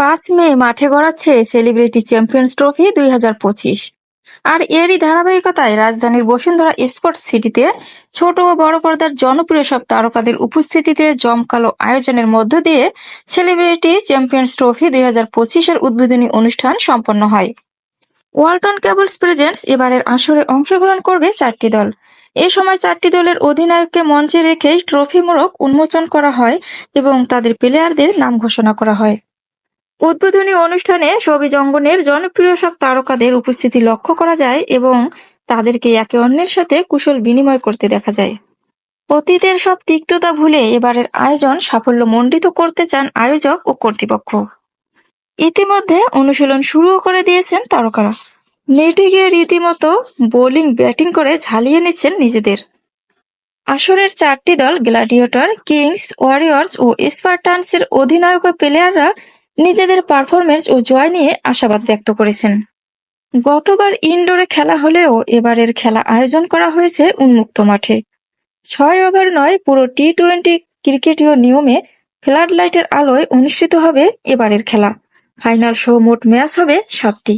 পাঁচ মে মাঠে গড়াচ্ছে সেলিব্রিটি চ্যাম্পিয়ন্স ট্রফি দুই হাজার পঁচিশ। আর এরই ধারাবাহিকতায় রাজধানীর বসুন্ধরা স্পোর্টস সিটিতে ছোট ও বড় পর্দার জনপ্রিয় সব তারকাদের উপস্থিতিতে জমকালো আয়োজনের মধ্য দিয়ে সেলিব্রিটি চ্যাম্পিয়ন্স ট্রফি দুই হাজার পঁচিশের উদ্বোধনী অনুষ্ঠান সম্পন্ন হয়। ওয়ালটন কেবলস প্রেজেন্টস এবারের আসরে অংশগ্রহণ করবে চারটি দল। এ সময় চারটি দলের অধিনায়ককে মঞ্চে রেখেই ট্রফি মোড়ক উন্মোচন করা হয় এবং তাদের প্লেয়ারদের নাম ঘোষণা করা হয়। উদ্বোধনী অনুষ্ঠানে সবিজ অঙ্গনের জনপ্রিয় সব তারকাদের উপস্থিতি লক্ষ্য করা যায় এবং তাদেরকে একে অন্যের সাথে কুশল বিনিময় করতে দেখা যায়। অতীতের সব তিক্ততা ভুলে এবারের আয়োজন সাফল্য মণ্ডিত করতে চান আয়োজক ও কর্তৃপক্ষ। ইতিমধ্যে অনুশীলন শুরুও করে দিয়েছেন তারকারা। নেটে গিয়ে রীতিমতো বোলিং, ব্যাটিং করে ঝালিয়ে নিচ্ছেন নিজেদের। আসরের চারটি দল গ্ল্যাডিয়েটর কিংস, ওয়ারিয়র্স ও স্পার্টানসের অধিনায়ক প্লেয়াররা নিজেদের পারফরমেন্স ও জয় নিয়ে আশাবাদ ব্যক্ত করেছেন। গতবার ইনডোরে খেলা হলেও এবারের খেলা আয়োজন করা হয়েছে উন্মুক্ত মাঠে। ছয় ওভার নয় পুরো টি টোয়েন্টি ক্রিকেটীয় নিয়মে ফ্লাড লাইটের আলোয় অনুষ্ঠিত হবে এবারের খেলা। ফাইনাল সহ মোট ম্যাচ হবে সাতটি।